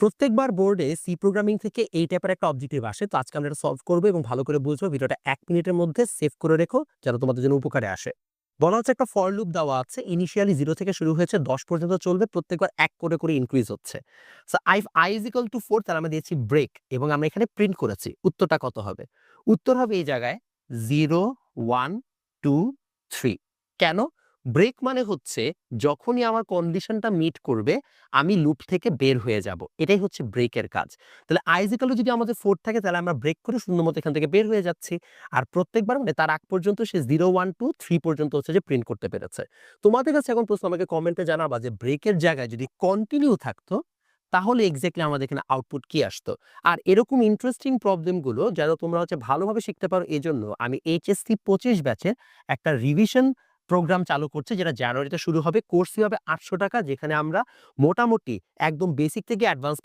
প্রত্যেকবার বোর্ডে C programming থেকে এই টাইপের একটা অবজেক্টিভ আসে। তো আজকে আমরা এটা সলভ করব এবং ভালো করে বুঝব। ভিডিওটা এক মিনিটের মধ্যে সেভ করে রেখো যেন তোমাদের জন্য উপকারে আসে। বলা হচ্ছে একটা ফর লুপ দেওয়া আছে। ইনিশিয়ালি জিরো থেকে শুরু হয়েছে, দশ পর্যন্ত চলবে, প্রত্যেকবার এক করে করে ইনক্রিজ হচ্ছে। So I I is equal to four তার আমরা দিয়েছি ব্রেক এবং আমরা এখানে প্রিন্ট করেছি। উত্তরটা কত হবে? উত্তর হবে এই জায়গায় জিরো ওয়ান টু থ্রি কেন? ব্রেক মানে হচ্ছে যখনই আমার কন্ডিশনটা মিট করবে, আমি লুপ থেকে বের হয়ে যাব। এটাই হচ্ছে ব্রেকের কাজ। তাহলে আইজিক্যালও যদি আমাদের ফোর থাকে, তাহলে আমরা ব্রেক করে শূন্য মতো এখান থেকে বের হয়ে যাচ্ছি। আর প্রত্যেকবার মানে তার আগ পর্যন্ত সে জিরো ওয়ান টু থ্রি পর্যন্ত হচ্ছে যে প্রিন্ট করতে পেরেছে। তোমাদের কাছে এখন প্রশ্ন, আমাকে কমেন্টে জানাবা যে ব্রেকের জায়গায় যদি কন্টিনিউ থাকতো, তাহলে এক্স্যাক্টলি আমাদের এখানে আউটপুট কি আসতো? আর এরকম ইন্টারেস্টিং প্রবলেমগুলো যেন তোমরা হচ্ছে ভালোভাবে শিখতে পারো এই জন্য আমি এইচএসসি পঁচিশ ব্যাচের একটা রিভিশন প্রোগ্রাম চালু করছে, যেটা জানুয়ারিতে শুরু হবে। কোর্স ফি হবে আটশো টাকা, যেখানে আমরা মোটামুটি একদম বেসিক থেকে অ্যাডভান্স